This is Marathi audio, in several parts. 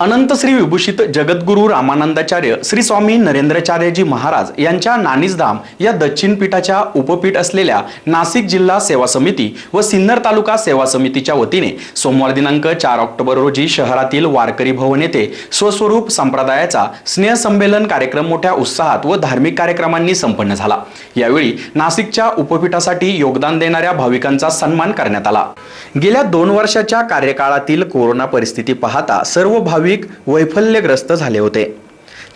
अनंत श्री विभूषित जगद्गुरू रामानंदाचार्य श्री स्वामी नरेंद्राचार्यजी महाराज यांच्या नानीजधाम या दक्षिण पीठाच्या उपपीठ असलेल्या नाशिक जिल्हा सेवा समिती व सिन्नर तालुका सेवा समितीच्या वतीने सोमवार दिनांक चार ऑक्टोबर रोजी शहरातील वारकरी भवन येथे स्वस्वरूप संप्रदायाचा स्नेहसंमेलन कार्यक्रम मोठ्या उत्साहात व धार्मिक कार्यक्रमांनी संपन्न झाला. यावेळी नाशिकच्या उपपीठासाठी योगदान देणाऱ्या भाविकांचा सन्मान करण्यात आला. गेल्या दोन वर्षाच्या कार्यकाळातील कोरोना परिस्थिती पाहता सर्व भाविक वैफल्यग्रस्त झाले होते.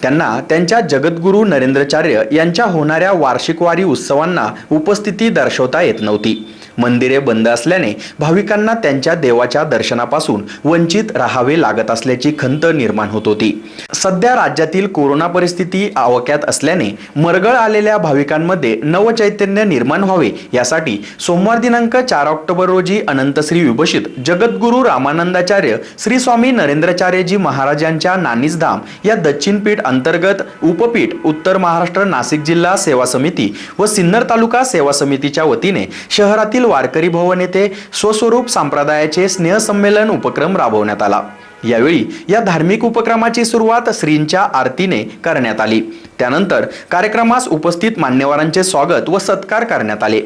त्यांना त्यांच्या जगद्गुरू नरेंद्रचार्य यांच्या होणाऱ्या वार्षिक वारी उत्सवांना उपस्थिती दर्शवता येत नव्हती. मंदिरे बंद असल्याने भाविकांना त्यांच्या देवाच्या दर्शनापासून वंचित राहावे लागत असल्याची खंत निर्माण होत होती. सध्या राज्यातील कोरोना परिस्थिती आवाक्यात असल्याने मरगळ आलेल्या भाविकांमध्ये नवचैतन्य निर्माण व्हावे यासाठी सोमवार दिनांक चार ऑक्टोबर रोजी अनंत श्री विभूषित जगद्गुरू रामानंदाचार्य श्री स्वामी नरेंद्राचार्यजी महाराजांच्या नानीसधाम नानीजधाम या दक्षिण पीठ अंतर्गत उपपीठ उत्तर महाराष्ट्र नाशिक जिल्हा सेवा समिती व सिन्नर तालुका सेवा समितीच्या वतीने शहरातील वारकरी भवन येथे स्वस्वरूप संप्रदायाचे स्नेहसंमेलन उपक्रम राबवण्यात आला. यावेळी या धार्मिक उपक्रमाची सुरुवात श्रींच्या आरतीने करण्यात आली. त्यानंतर कार्यक्रमास उपस्थित मान्यवरांचे स्वागत व सत्कार करण्यात आले.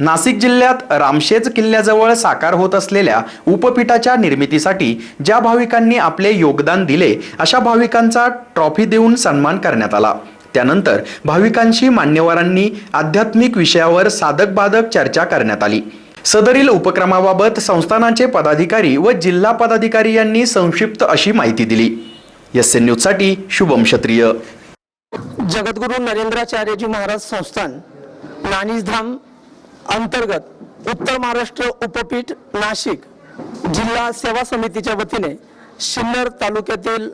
नाशिक जिल्ह्यात रामशेज किल्ल्याजवळ साकार होत असलेल्या उपपीठाच्या निर्मितीसाठी ज्या भाविकांनी आपले योगदान दिले अशा भाविकांचा ट्रॉफी देऊन सन्मान करण्यात आला. त्यानंतर भाविकांशी मान्यवरांनी आध्यात्मिक विषयावर साधक बाधक चर्चा करण्यात आली. सदरील उपक्रमाबाबत संस्थानाचे पदाधिकारी व जिल्हा पदाधिकारी यांनी संक्षिप्त अशी माहिती दिली. एस एन न्यूजसाठी शुभम क्षत्रिय. जगद्गुरू नरेंद्राचार्यजी महाराज संस्थान नानीजधाम अंतर्गत उत्तर महाराष्ट्र उपपीठ नाशिक जिल्हा सेवा समितीच्या वतीने सिन्नर तालुक्यातील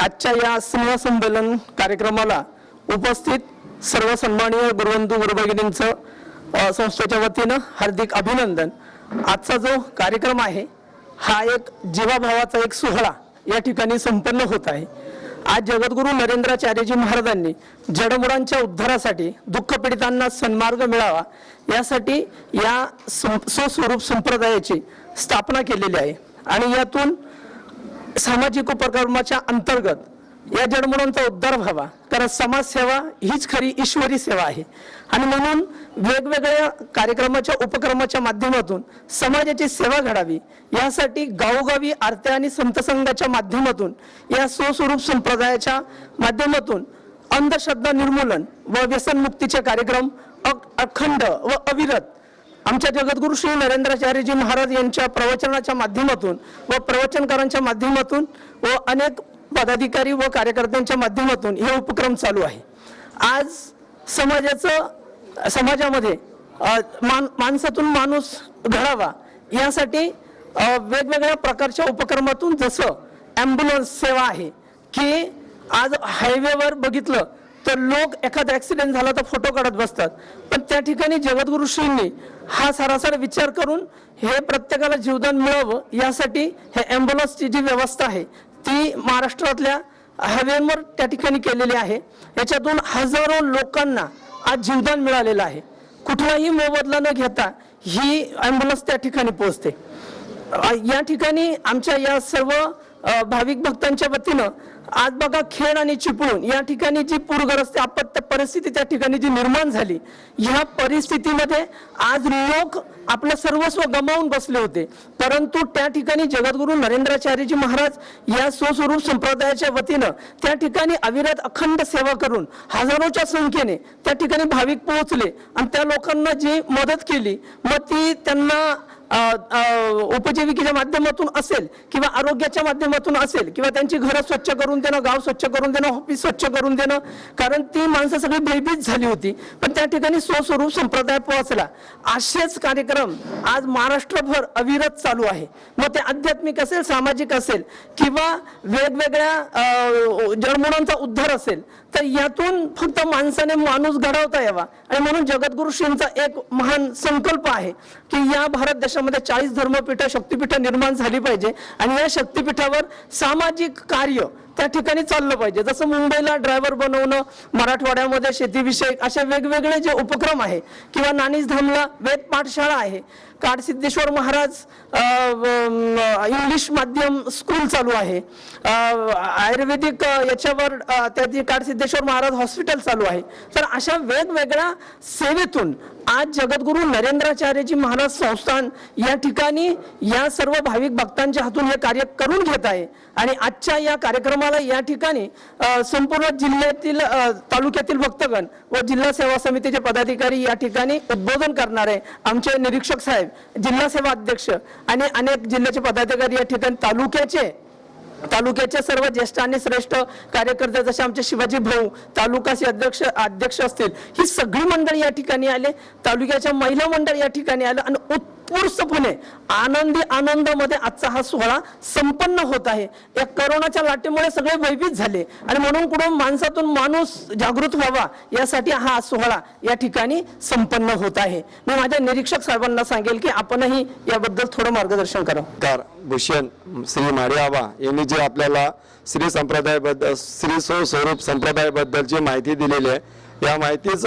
आजच्या या स्नेहसंमेलन कार्यक्रमाला उपस्थित सर्व सन्माननीय गुरुबंधू गुरुभगिनींचं संस्थेच्या वतीनं हार्दिक अभिनंदन. आजचा जो कार्यक्रम आहे हा एक जीवाभावाचा एक सोहळा या ठिकाणी संपन्न होत आहे. आज जगद्गुरू नरेंद्राचार्यजी महाराजांनी जडमुडांच्या उद्धारासाठी दुःखपीडितांना सन्मार्ग मिळावा यासाठी या सं- स्वस्वरूप संप्रदायाची स्थापना केलेली आहे. आणि यातून सामाजिक उपक्रमाच्या अंतर्गत या जडमुडांचा उद्धार व्हावा. कारण समाजसेवा हीच खरी ईश्वरी सेवा आहे. आणि म्हणून वेगवेगळ्या कार्यक्रमाच्या उपक्रमाच्या माध्यमातून समाजाची सेवा घडावी. यासाठी गावोगावी आरत्या आणि संतसंघाच्या माध्यमातून या स्वस्वरूप संप्रदायाच्या माध्यमातून अंधश्रद्धा निर्मूलन व व्यसनमुक्तीचे कार्यक्रम अ- अखंड व अविरत आमच्या जगद्गुरु श्री नरेंद्राचार्यजी महाराज यांच्या प्रवचनाच्या माध्यमातून व प्रवचनकारांच्या माध्यमातून व अनेक पदाधिकारी व कार्यकर्त्यांच्या माध्यमातून हे उपक्रम चालू आहे. आज समाजाचं समाजामध्ये मान माणसातून माणूस घडावा यासाठी वेगवेगळ्या प्रकारच्या उपक्रमातून जसं ॲम्ब्युलन्स सेवा आहे की आज हायवेवर बघितलं तर लोक एखादा ॲक्सिडेंट झाला तर फोटो काढत बसतात. पण त्या ठिकाणी जगद्गुरु श्रींनी हा सरासर विचार करून हे प्रत्येकाला जीवदान मिळावं यासाठी हे ॲम्ब्युलन्सची जी व्यवस्था आहे ती महाराष्ट्रातल्या हायवेवर त्या ठिकाणी केलेली आहे. याच्यातून हजारो लोकांना आज जीवदान मिळालेलं आहे. कुठलाही मोबदला न घेता ही ॲम्ब्युलन्स त्या ठिकाणी पोहोचते. या ठिकाणी आमच्या या सर्व भाविक भक्तांच्या वतीनं आज बघा खेड आणि चिपळूण या ठिकाणी जी पूरग्रस्त आपत्त परिस्थिती त्या ठिकाणी जी निर्माण झाली ह्या परिस्थितीमध्ये आज लोक आपलं सर्वस्व गमावून बसले होते. परंतु त्या ठिकाणी जगद्गुरू नरेंद्राचार्यजी महाराज या स्वस्वरूप संप्रदायाच्या वतीनं त्या ठिकाणी अविरत अखंड सेवा करून हजारोच्या संख्येने त्या ठिकाणी भाविक पोहोचले. आणि त्या लोकांना जी मदत केली मग ती त्यांना उपजीविकेच्या माध्यमातून असेल किंवा आरोग्याच्या माध्यमातून असेल किंवा त्यांची घरं स्वच्छ करून देणं गाव स्वच्छ करून देणं ऑफिस स्वच्छ करून देणं कारण ती माणसं सगळी भयभीत झाली होती. पण त्या ठिकाणी स्वस्वरूप संप्रदाय पोहोचला. असेच कार्यक्रम आज महाराष्ट्रभर अविरत चालू आहे. मग ते आध्यात्मिक असेल सामाजिक असेल किंवा वेगवेगळ्या अ, उद्धार असेल तर यातून फक्त माणसाने माणूस घडवता यावा. आणि म्हणून जगद्गुरु श्रींचा एक महान संकल्प आहे की या भारत देशात देशामध्ये चाळीस धर्मपीठ शक्तीपीठ निर्माण झाली पाहिजे. आणि या शक्तीपीठावर सामाजिक कार्य त्या ठिकाणी चाललं पाहिजे. जसं मुंबईला ड्रायव्हर बनवणं मराठवाड्यामध्ये शेतीविषयक असे वेगवेगळे जे उपक्रम आहे किंवा नानीज धामला वेद पाठशाळा आहे काडसिद्धेश्वर महाराज इंग्लिश माध्यम स्कूल चालू आहे आयुर्वेदिक याच्यावर त्याची काडसिद्धेश्वर महाराज हॉस्पिटल चालू आहे. तर अशा वेगवेगळ्या सेवेतून आज जगद्गुरू नरेंद्राचार्यजी महाराज संस्थान या ठिकाणी या सर्व भाविक भक्तांच्या हातून हे कार्य करून घेत आहे. आणि आजच्या या कार्यक्रम कार्यक्रमाला या ठिकाणी संपूर्ण जिल्ह्यातील तालुक्यातील भक्तगण व जिल्हा सेवा समितीचे पदाधिकारी या ठिकाणी उद्बोधन करणारे आमचे निरीक्षक साहेब जिल्हा सेवा अध्यक्ष आणि अनेक जिल्ह्याचे पदाधिकारी या ठिकाणी तालुक्याचे तालुक्याच्या सर्व ज्येष्ठ आणि श्रेष्ठ कार्यकर्ते जसे आमचे शिवाजी भाऊ तालुकाचे अध्यक्ष अध्यक्ष असतील ही सगळी मंडळी या ठिकाणी आले तालुक्याच्या महिला मंडळ या ठिकाणी आलं आणि उत्स्फूर्तपणे आनंदी आनंदामध्ये आजचा हा सोहळा संपन्न होत आहे. या करोनाच्या लाटेमुळे सगळे भयभीत झाले आणि म्हणून कुठून माणसातून माणूस जागृत व्हावा यासाठी हा सोहळा या ठिकाणी संपन्न होत आहे. मी माझ्या निरीक्षक साहेबांना सांगेल की आपणही याबद्दल थोडं मार्गदर्शन करा. तर भूषण श्री माडियाबा यांनी जे आपल्याला श्री संप्रदायाबद्दल श्री स्वस्वरूप स्वरूप संप्रदायाबद्दलची माहिती दिलेली आहे या माहितीच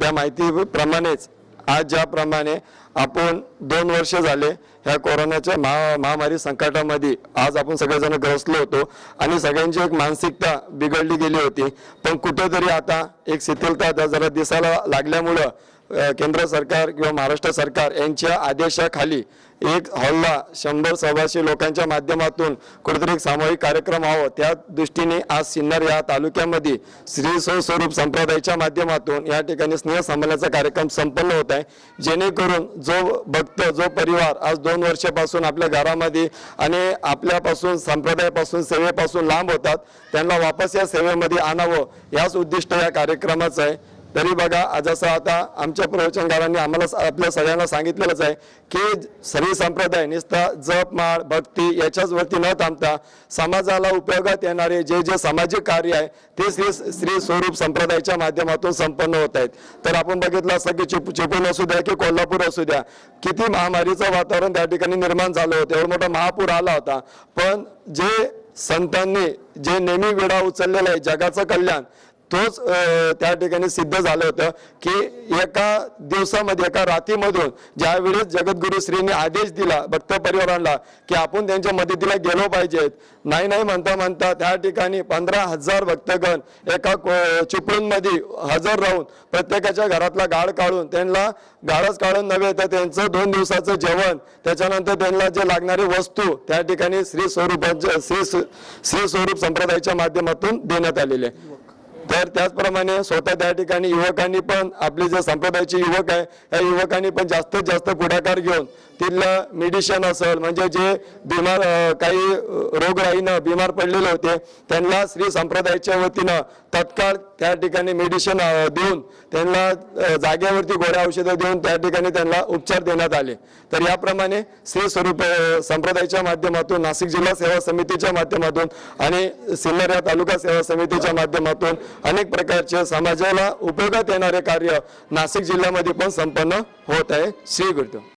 त्या माहितीप्रमाणेच आज ज्याप्रमाणे आपण दोन वर्ष झाले ह्या कोरोनाच्या महा महामारी संकटामध्ये आज आपण सगळेजण ग्रसलो होतो आणि सगळ्यांची एक मानसिकता बिघडली गेली होती. पण कुठेतरी आता एक शिथिलता जरा दिसायला लागल्यामुळं केंद्र सरकार किंवा महाराष्ट्र सरकार यांच्या आदेशाखाली एक हॉलला शंभर सव्वाशे लोकांच्या माध्यमातून कुठेतरी एक सामूहिक कार्यक्रम व्हावं त्या दृष्टीने आज सिन्नर या तालुक्यामध्ये श्री स्वस्वरूप संप्रदायाच्या माध्यमातून या ठिकाणी स्नेह संमेलनाचा कार्यक्रम संपन्न होत आहे. जेणेकरून जो भक्त जो परिवार आज दोन वर्षापासून आपल्या घरामध्ये आणि आपल्यापासून संप्रदायापासून सेवेपासून लांब होतात त्यांना वापस या सेवेमध्ये आणावं याच उद्दिष्ट या कार्यक्रमाचं आहे. तरी बघा आज जसं आता आमच्या प्रवचनकारांनी आम्हाला आपल्या सगळ्यांना सांगितलेलंच आहे की सर्व संप्रदाय नुसता जप माळ भक्ती याच्याच वरती न थांबता समाजाला उपयोगात येणारे जे जे सामाजिक कार्य आहे ते श्री श्री स्वरूप संप्रदायाच्या माध्यमातून संपन्न होत आहेत. तर आपण बघितलं असं की चिप चिपळूण असू द्या की कोल्हापूर असू द्या किती महामारीचं वातावरण त्या ठिकाणी निर्माण झालं होतं एवढा मोठा महापूर आला होता. पण जे संतांनी जे नेहमी वेळा उचललेला आहे जगाचं कल्याण तोच त्या ठिकाणी सिद्ध झालं होतं की एका दिवसामध्ये एका रात्रीमधून ज्यावेळेस जगद्गुरु श्रीने आदेश दिला भक्त परिवारांना की आपण त्यांच्या मदतीला गेलो पाहिजेत नाही नाही म्हणता म्हणता त्या ठिकाणी पंधरा हजार भक्तगण एका चिपळूणमध्ये हजर राहून प्रत्येकाच्या घरातला गाळ काढून त्यांना गाळच काढून नव्हे तर त्यांचं दोन दिवसाचं जेवण त्याच्यानंतर त्यांना जे लागणारी वस्तू त्या ठिकाणी श्री स्वरूपांच्या श्री श्री स्वरूप संप्रदायाच्या माध्यमातून देण्यात आलेले आहे. तर त्याचप्रमाणे स्वतः त्या ठिकाणी युवकांनी पण आपले जे संप्रदायाचे युवक आहे त्या युवकांनी पण जास्तीत जास्त पुढाकार घेऊन तिथलं मेडिशन असेल म्हणजे जे बिमार काही रोगराईनं बिमार पडलेले होते त्यांना श्री संप्रदायाच्या वतीनं तत्काळ त्या ठिकाणी मेडिशन देऊन त्यांना जागेवरती गोळ्या औषधं देऊन त्या ठिकाणी त्यांना उपचार देण्यात आले. तर याप्रमाणे श्री स्वरूप संप्रदायाच्या माध्यमातून नाशिक जिल्हा सेवा समितीच्या माध्यमातून आणि सिन्नर या तालुका सेवा समितीच्या माध्यमातून अनेक प्रकारचे समाजाला उपयोगात येणारे कार्य नाशिक जिल्ह्यामध्ये पण संपन्न होत आहे. श्री गुरुदेव.